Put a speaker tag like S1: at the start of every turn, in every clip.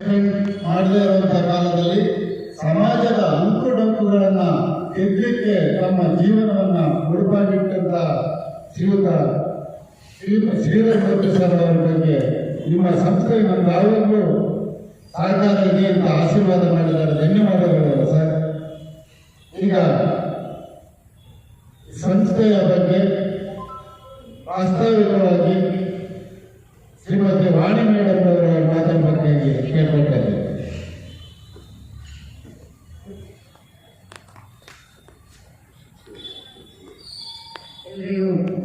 S1: ಮಾಡದೇ ಇರುವಂತ ಕಾಲದಲ್ಲಿ ಸಮಾಜದ ಅಂಕು ಡೊಂಕುಗಳನ್ನ ತಿದ್ದಲಿಕ್ಕೆ ತಮ್ಮ ಜೀವನವನ್ನ ಮುಡಿಪಾಗಿಟ್ಟಂತ ಶ್ರೀಯುತ ಶ್ರೀರಂಗಪತಿ ಸರ್ ಅವರ ಬಗ್ಗೆ ನಿಮ್ಮ ಸಂಸ್ಥೆ ಯಾವಾಗಲೂ ಸಹಕಾರ ಇದೆ ಅಂತ ಆಶೀರ್ವಾದ ಮಾಡಿದ್ದಾರೆ. ಧನ್ಯವಾದಗಳು ಸರ್. ಈಗ ಸಂಸ್ಥೆಯ ಬಗ್ಗೆ ವಾಸ್ತವಿಕವಾಗಿ ಶ್ರೀಮತಿ ವಾಣಿ ಮೇಡಮ್ ಅವರು
S2: ಕೊನೆಗೆ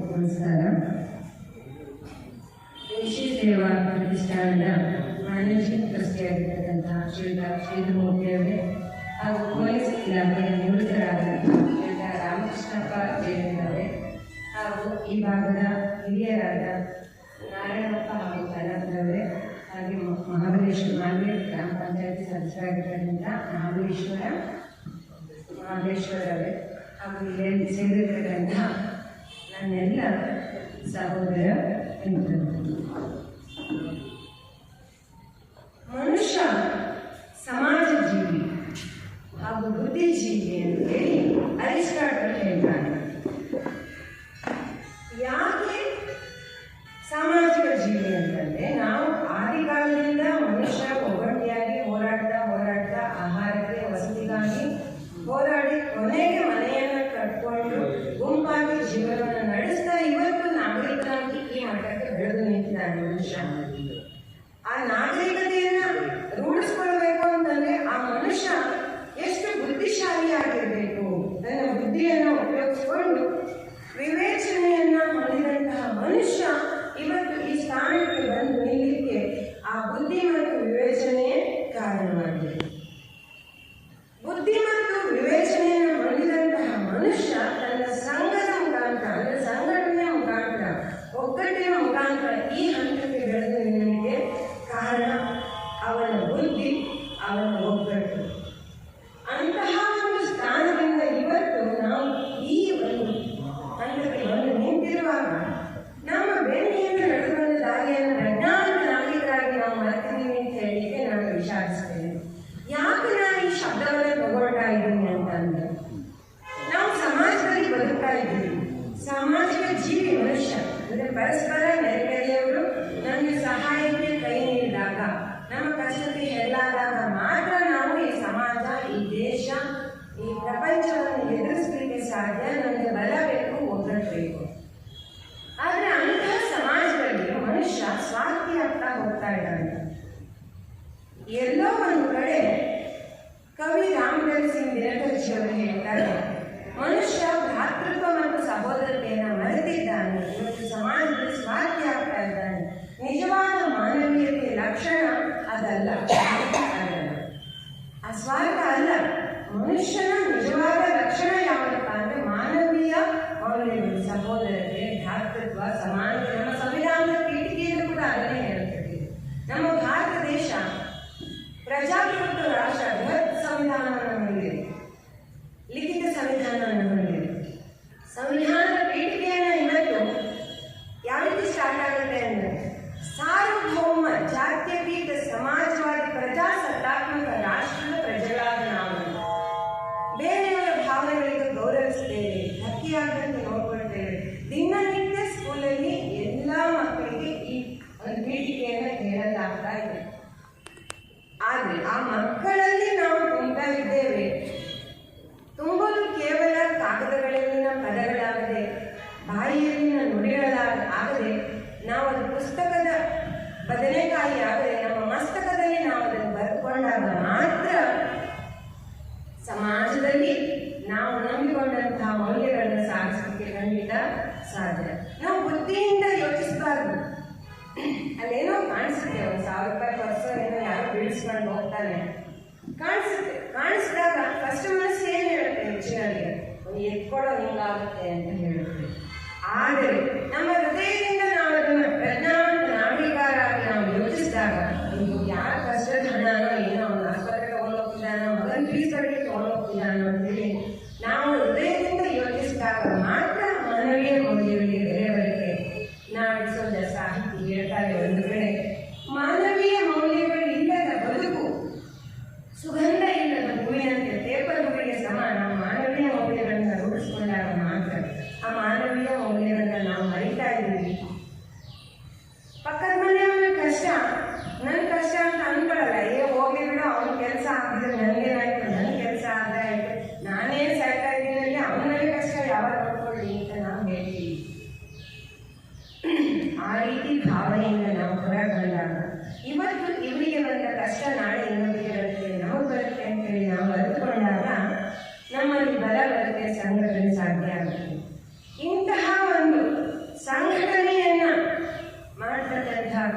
S2: ನಮಸ್ಕಾರ. ಋಷಿ ಸೇವಾ ಪ್ರತಿಷ್ಠಾನದ ಮ್ಯಾನೇಜಿಂಗ್ ಟ್ರಸ್ಟಿಯಾಗಿರ್ತಕ್ಕಂತಹ ಹಾಗೂ ಪೊಲೀಸ್ ಇಲಾಖೆಯ ನಿವೃತ್ತರಾದಂತಹ ರಾಮಕೃಷ್ಣಪ್ಪ ಜಯಂತವರೇ ಹಾಗೂ ಈ ಭಾಗದ ಹಿರಿಯರಾದ ನಾರಾಯಣಪ್ಪ ಹಾಗೂ ಕನಕರವರೇ ಹಾಗೆ ಮಹಾಬಲೇಶ್ವರ ಮಹಾವೀರ್ ಗ್ರಾಮ ಪಂಚಾಯತಿ ಸದಸ್ಯರಾಗಿರೋದ್ರಿಂದ ಮಹಾಬಲೇಶ್ವರ ಮಹಾಬಲೇಶ್ವರ ಅವರೇ. ಹಾಗೂ ಇಲ್ಲಿ ಸೇರಿರ್ತಕ್ಕಂಥ ನನ್ನೆಲ್ಲ ಸಹೋದರ ಮಿತ್ರರು ಮನುಷ್ಯ 下一次。The. ಸಾಧ್ಯ ನಾವು ಬುದ್ಧಿಯಿಂದ ಯೋಚಿಸಬಾರ್ದು. ಅಲ್ಲೇನೋ ಕಾಣಿಸುತ್ತೆ, ಒಂದು ಸಾವಿರ ರೂಪಾಯಿ ಪರ್ಸು ಏನೋ ಯಾರು ಬೀಳಿಸ್ಕೊಂಡು ಹೋಗ್ತಾನೆ. ಕಾಣಿಸುತ್ತೆ. ಕಾಣಿಸಿದಾಗ ಫಸ್ಟ್ ಮನಸ್ಸು ಏನು ಹೇಳುತ್ತೆ ಹೆಚ್ಚಿನಲ್ಲಿ ಎತ್ಕೊಡೋ ಹಿಂಗಾಗುತ್ತೆ ಅಂತ ಹೇಳುತ್ತೆ. ಆದರೆ, ನಮ್ಮ ಹೃದಯದಿಂದ ನಾವು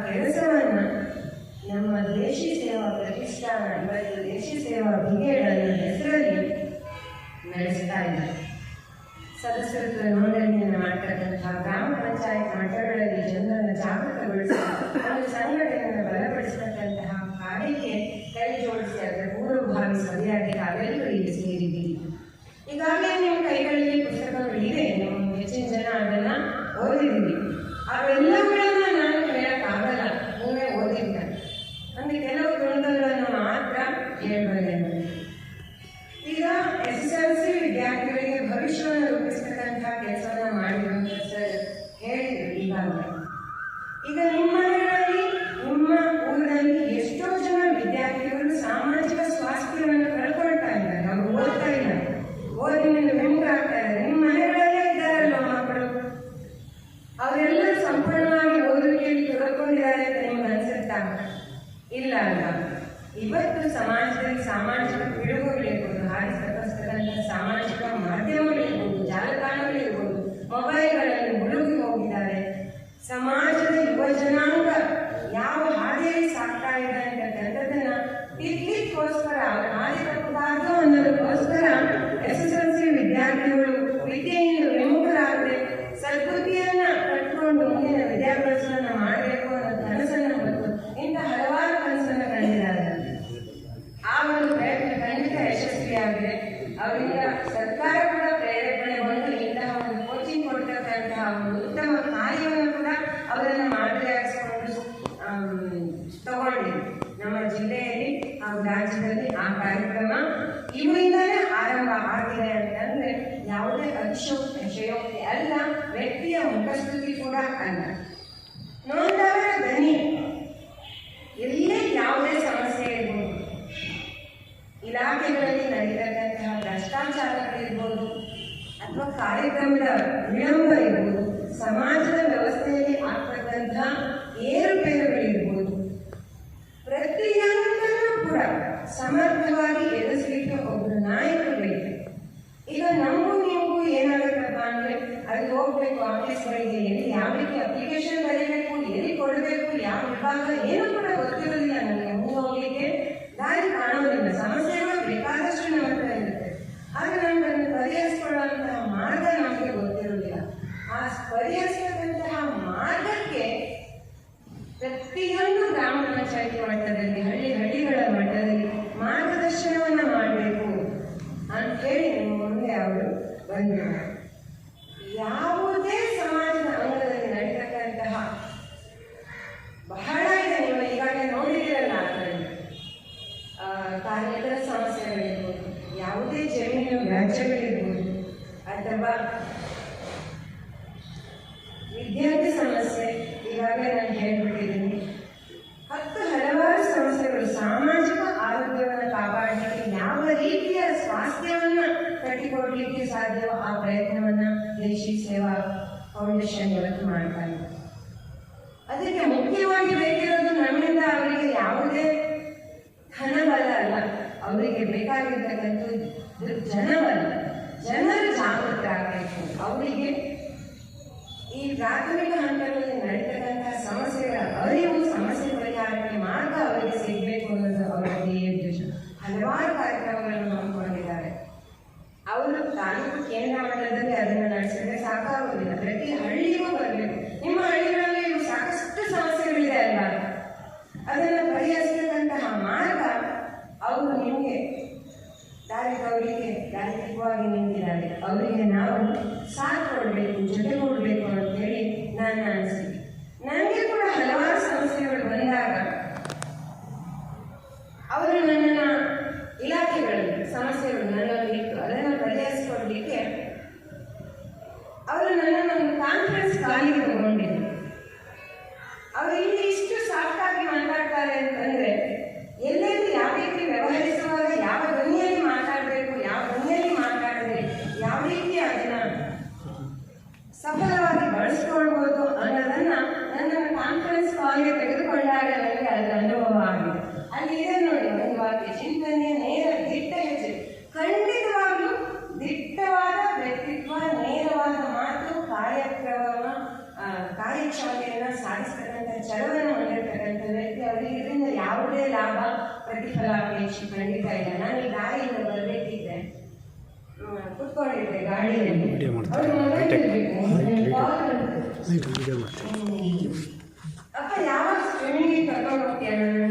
S2: ಕೆಲಸವನ್ನ ನಮ್ಮ ದೇಶಿ ಸೇವಾ ಪ್ರತಿಷ್ಠಾನ ಇವತ್ತು ದೇಶಿ ಸೇವಾ ಬ್ರಿಗೇಡ್ ಅನ್ನೋ ಹೆಸರಲ್ಲಿ ನಡೆಸ್ತಾ ಇದ್ದಾರೆ. ಸದಸ್ಯತ್ವ ನೋಂದಣಿಯನ್ನು ಮಾಡ್ತಕ್ಕಂತಹ ಗ್ರಾಮ ಪಂಚಾಯತ್ ಮಟ್ಟಗಳಲ್ಲಿ ಜನರನ್ನು ಜಾಗೃತಗೊಳಿಸಿ ಒಂದು ಸಂಘಟನೆಯನ್ನು ಬಲಪಡಿಸತಕ್ಕಂತಹ ಕಾರ್ಯಕ್ಕೆ ಕೈ ಜೋಡಿಸಿ ಅದರ ಪೂರ್ವಭಾವಿ ಸಭೆಯಾಗಿ ತಾವೆಲ್ಲರೂ ಇಲ್ಲಿ ಸೇರಿದ್ದೀರಿ. ಈಗಾಗಲೇ ನಿಮ್ಮ ಮಾತ್ರ ಹಾಗೂ ರಾಜ್ಯದಲ್ಲಿ ಆ ಕಾರ್ಯಕ್ರಮ ಇವರಿಂದಲೇ ಆರಂಭ ಆಗಿದೆ ಅಂತಂದ್ರೆ ಯಾವುದೇ ಅತಿಶಯೋಕ್ತಿ ಶಯೋಕ್ತಿ ಅಲ್ಲ, ವ್ಯಕ್ತಿಯ ಮುಖಸ್ತುತಿ ಕೂಡ ಅಲ್ಲ. ನೋಂದವರ ಧ್ವನಿ. ಎಲ್ಲೇ ಯಾವುದೇ ಸಮಸ್ಯೆ ಇರ್ಬೋದು. ಇಲಾಖೆಗಳಲ್ಲಿ ನಡೀತಕ್ಕಂತಹ ಭ್ರಷ್ಟಾಚಾರಗಳಿರ್ಬೋದು, ಅಥವಾ ಕಾರ್ಯಕ್ರಮದ ವಿಳಂಬ ಇರ್ಬೋದು, ಸಮಾಜದ ಎಲ್ಲಿ ಯಾವ ರೀತಿ ಅಪ್ಲಿಕೇಶನ್ ಬರೀಬೇಕು, ಎಲ್ಲಿ ಕೊಡಬೇಕು, ಯಾವ ವಿಭಾಗ, ಏನು ಕೂಡ ಗೊತ್ತಿರೋದಿಲ್ಲ ನನಗೆ. ಮೂವ್ ಹೋಗ್ಲಿಕ್ಕೆ ದಾರಿ ಕಾಣೋದಿಲ್ಲ. ಸಮಸ್ಯೆಗಳು ಬೇಕಾದಷ್ಟು ನಮ್ಮ ಹತ್ರ ಇರುತ್ತೆ. ಆಗ ನಮ್ಮನ್ನು ಅದನ್ನು ಮಾರ್ಗ ನಮಗೆ ಗೊತ್ತಿರೋದಿಲ್ಲ. ಆ ಪರಿಹರಿಸತಕ್ಕಂತಹ ಮಾರ್ಗಕ್ಕೆ ಪ್ರತಿಯೊಂದು ಗ್ರಾಮ ಪಂಚಾಯತಿ ಮಟ್ಟದಲ್ಲಿ ಹಳ್ಳಿ ಹಳ್ಳಿಗಳ ಮಟ್ಟದಲ್ಲಿ ಮಾರ್ಗದರ್ಶನವನ್ನ ಮಾಡಬೇಕು ಅಂತ ಹೇಳಿ ನಿಮ್ಮ ಮುಂದೆ ಅವರು ಬಂದರು ಯಾವುದೇ ಸಮಾಜದ ಅಂಗದಲ್ಲಿ ನಡೀತಕ್ಕಂತಹ ಬಹಳ ಇದೆ ನೀವು ಈಗಾಗಲೇ ನೋಡಿದಿರಲ್ಲ ಅದರಲ್ಲಿ ಕಾರ್ಯದ ಸಮಸ್ಯೆಗಳಿರ್ಬೋದು, ಯಾವುದೇ ಜಮೀನು ವ್ಯಾಜ್ಯಗಳಿರ್ಬೋದು ಅಥವಾ ವಿದ್ಯಾರ್ಥಿ ಸಮಸ್ಯೆ, ಈಗಾಗಲೇ ನಾನು ಹೇಳ್ಬಿಟ್ಟಿದ್ದೀನಿ ಹತ್ತು ಹಲವಾರು ಸಮಸ್ಯೆಗಳು ಸಾಮಾಜಿಕ ಆರೋಗ್ಯವನ್ನು ಕಾಪಾಡಲಿಕ್ಕೆ ಯಾವ ರೀತಿಯ ಸ್ವಾಸ್ಥ್ಯವನ್ನು ಕಟ್ಟಿಕೊಡ್ಲಿಕ್ಕೆ ಸಾಧ್ಯವೋ ಆ ಪ್ರಯತ್ನವನ್ನು ದೇಶಿ ಸೇವಾ ಫೌಂಡೇಶನ್ ಇವತ್ತು ಮಾಡ್ತಾ ಇದೆ. ಅದಕ್ಕೆ ಮುಖ್ಯವಾಗಿ ಬೇಕಿರೋದು ನಮ್ಮಿಂದ ಅವರಿಗೆ ಯಾವುದೇ ಧನಬಲ ಅಲ್ಲ ಅವರಿಗೆ ಬೇಕಾಗಿರ್ತಕ್ಕಂಥದ್ದು ಜನರ ಜನರು ಜಾಗೃತರಾಗಬೇಕು ಅವರಿಗೆ ಈ ಪ್ರಾಥಮಿಕ ಹಂತಗಳಲ್ಲಿ ನಡೀತಕ್ಕಂತಹ ಸಮಸ್ಯೆಗಳ ಅರಿವು, ಸಮಸ್ಯೆ ಪರಿಹಾರಕ್ಕೆ ಮಾರ್ಗ ಅವರಿಗೆ ಸಿಗಬೇಕು ಅನ್ನೋದು ಅವರ ಧ್ಯೇಯ ಉದ್ದೇಶ. ಹಲವಾರು ಕಾರ್ಯಕ್ರಮಗಳನ್ನು ಹಮ್ಮಿಕೊಂಡಿದ್ದಾರೆ. ಅವರು ತಾಲೂಕು ಕೇಂದ್ರ ಮಟ್ಟದಲ್ಲಿ ಅದನ್ನು ನಡೆಸಿದ್ರೆ ಸಾಕಾಗುವುದಿಲ್ಲ ಪ್ರತಿ ಹಳ್ಳಿಗೂ ಬರಬೇಕು. ನಿಮ್ಮ ಹಳ್ಳಿಗಳಲ್ಲಿ ಸಾಕಷ್ಟು ಸಮಸ್ಯೆಗಳಿದೆ ಅಲ್ವಾ? ಅದನ್ನು ಮಾರ್ಗ ಅವರು ನಿಮಗೆ ದಾರಿ ತೋರಲಿಕ್ಕೆ ದಾರಿದೀಪವಾಗಿ ನಿಂತಿದ್ದಾರೆ. ಅವರಿಗೆ ನಾವು ಸಾಥ್ ಕೊಡಬೇಕು ಜೊತೆಗೂಡಬೇಕು ಅಂತ ಹೇಳಿ ನಾನು ಅನಿಸಿಕೆ ನನಗೆ ಕೂಡ ಹಲವಾರು ಸಮಸ್ಯೆಗಳು ಬಂದಾಗ ಅವರು ನನ್ನನ್ನ ಆಕಾಂಕ್ಷೆಯನ್ನು ಸಾಧಿಸ್ತಕ್ಕಂಥ ಚಳವಳಿಯನ್ನು ಹೊಂದಿರತಕ್ಕಂಥ ವ್ಯಕ್ತಿ ಅವರಿಗೆ ಇದರಿಂದ ಯಾವುದೇ ಲಾಭ ಪ್ರತಿಫಲ ಅಪೇಕ್ಷೆ ಖಂಡಿತ ಇಲ್ಲ. ನಾನು ಈ ದಾರಿಯಿಂದ ಬರಬೇಕಿದ್ದೆ ಕುತ್ಕೊಂಡಿದ್ದೆ ಗಾಡಿಯಲ್ಲಿ. ಅಪ್ಪ ಯಾವಾಗ ಸ್ವಿಮ್ಮಿಂಗ್ ಕರ್ಕೊಂಡು ಹೋಗ್ತೀಯ ನಾನು?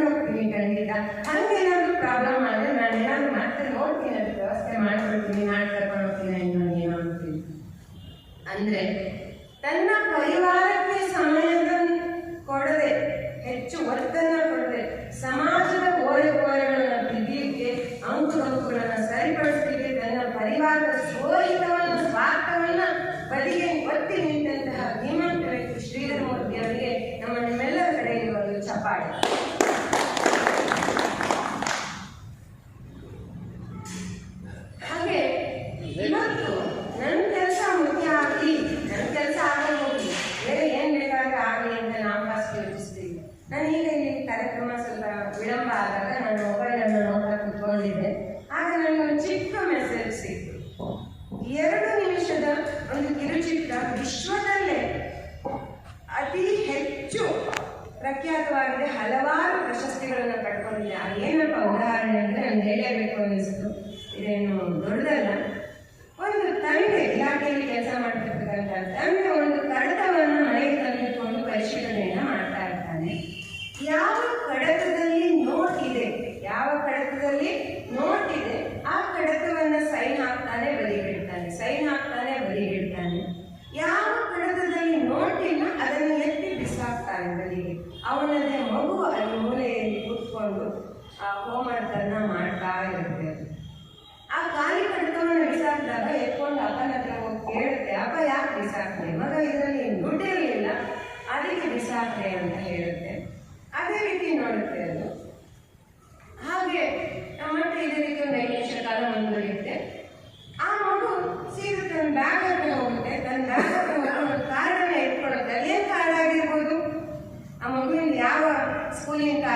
S2: ತಗೊಂಡು ಖಂಡಿತ ಹಂಗೆ ಏನಾದ್ರು ಪ್ರಾಬ್ಲಮ್ ಆದ್ರೆ ನಾನು ಏನಾದ್ರು ಮತ್ತೆ ನೋಡ್ತೀನಿ ಅದಕ್ಕೆ ವ್ಯವಸ್ಥೆ ಮಾಡ್ಕೊಡ್ತೀನಿ ನಾನು ಕರ್ಕೊಂಡೋಗ್ತೀನಿ ಇನ್ನೊಂದು ಏನೋ ಅಂತೀನಿ. ಅಂದರೆ ತನ್ನ ಪರಿವಾರಕ್ಕೆ ಸಮಯ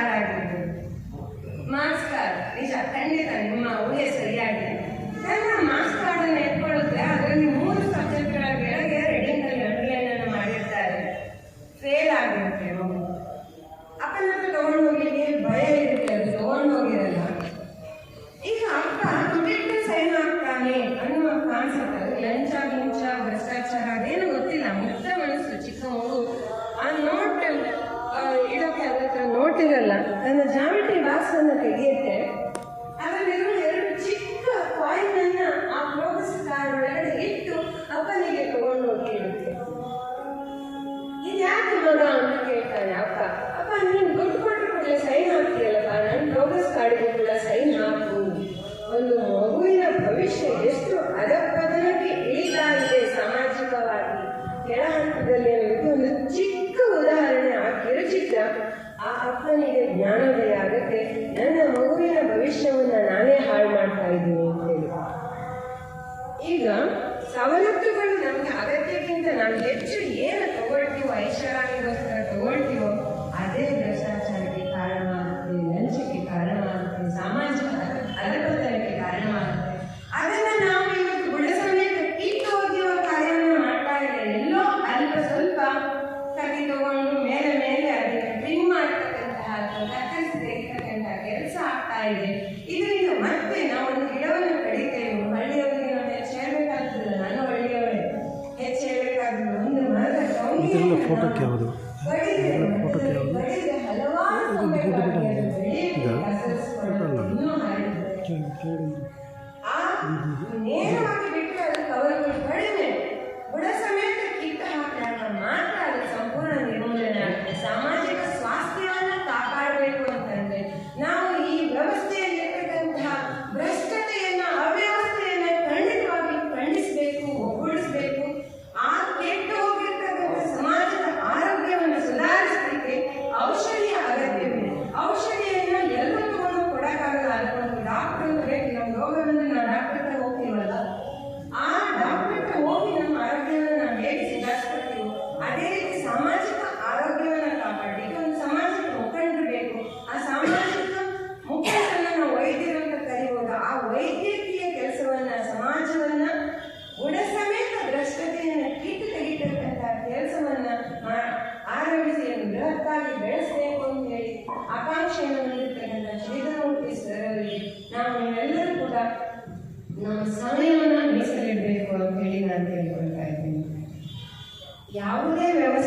S2: ನಾರಾಯಣ நிகழ்வில் வாசனை தெரியுது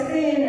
S2: sim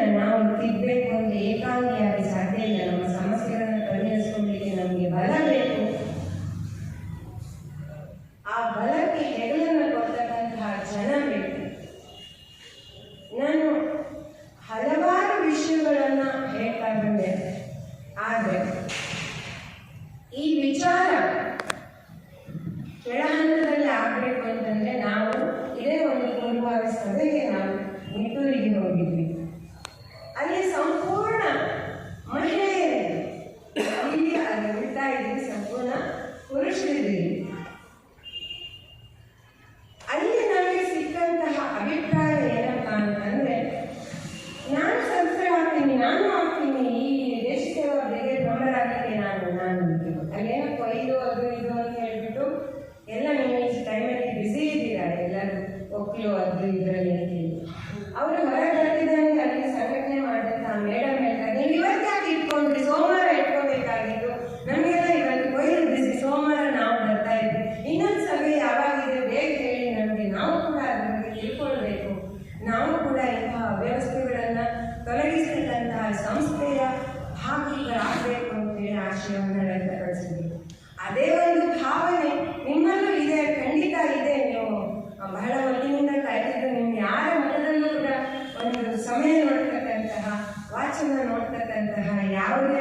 S2: ಅದೇ ಒಂದು ಭಾವನೆ ನಿಮ್ಮಲ್ಲೂ ಇದೆ, ಖಂಡಿತ ಇದೆ ನೀವು. ಬಹಳ ಹೊತ್ತಿನಿಂದ ಕಾಯ್ತಿದ್ದು ನಿಮ್ಮ ಯಾರ ಮನದಲ್ಲೂ ಕೂಡ ಒಂದು ಸಮಯ ನೋಡ್ತಕ್ಕಂತಹ ವಾಚನ ನೋಡ್ತಕ್ಕಂತಹ ಯಾವುದೇ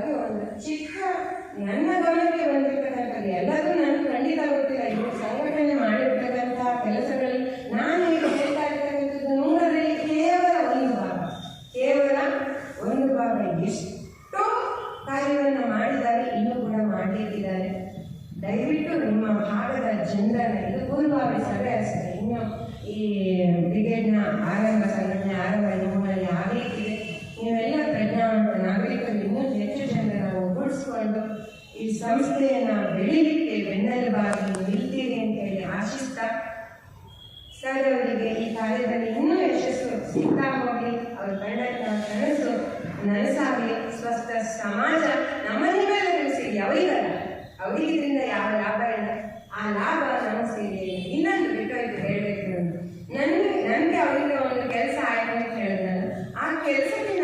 S2: ಅದು ಒಂದು ಚಿಕ್ಕ ನನ್ನ ಗಮನಕ್ಕೆ ಬಂದಿರ್ತಕ್ಕಂಥ ಎಲ್ಲರೂ ನಾನು ಖಂಡಿತ ಗೊತ್ತಿಲ್ಲ ಇದು ಸಂಘಟನೆ ಮಾಡಿರ್ತಕ್ಕಂಥ ಕೆಲಸಗಳಲ್ಲಿ ನಾನು ಸರ್ ಅವರಿಗೆ ಈ ಕಾರ್ಯದಲ್ಲಿ ಇನ್ನೂ ಯಶಸ್ಸು ಸಿಗ್ತಾ ಅವರ ಅವ್ರ ಕಂಡಂತ ಕನಸು ನನಸಾಗಿ ಸ್ವಸ್ಥ ಸಮಾಜ ನಮ್ಮನ್ನೆಲ್ಲರಿಗೂ ಸೇರಿ ಅವರಿಗಲ್ಲ. ಅವರಿಗೆ ಯಾವ ಲಾಭ ಇಲ್ಲ. ಆ ಲಾಭ ನಮ್ಮ ಸೇರಿ ಇನ್ನೊಂದು ಬಿಟ್ಟು ಇದು ಹೇಳಬೇಕು ನನಗೆ ನನಗೆ ಅವರಿಗೆ ಒಂದು ಕೆಲಸ ಆಯಿತು ಅಂತ ಹೇಳಿದ್ನಲ್ಲ. ಆ ಕೆಲಸಕ್ಕೆ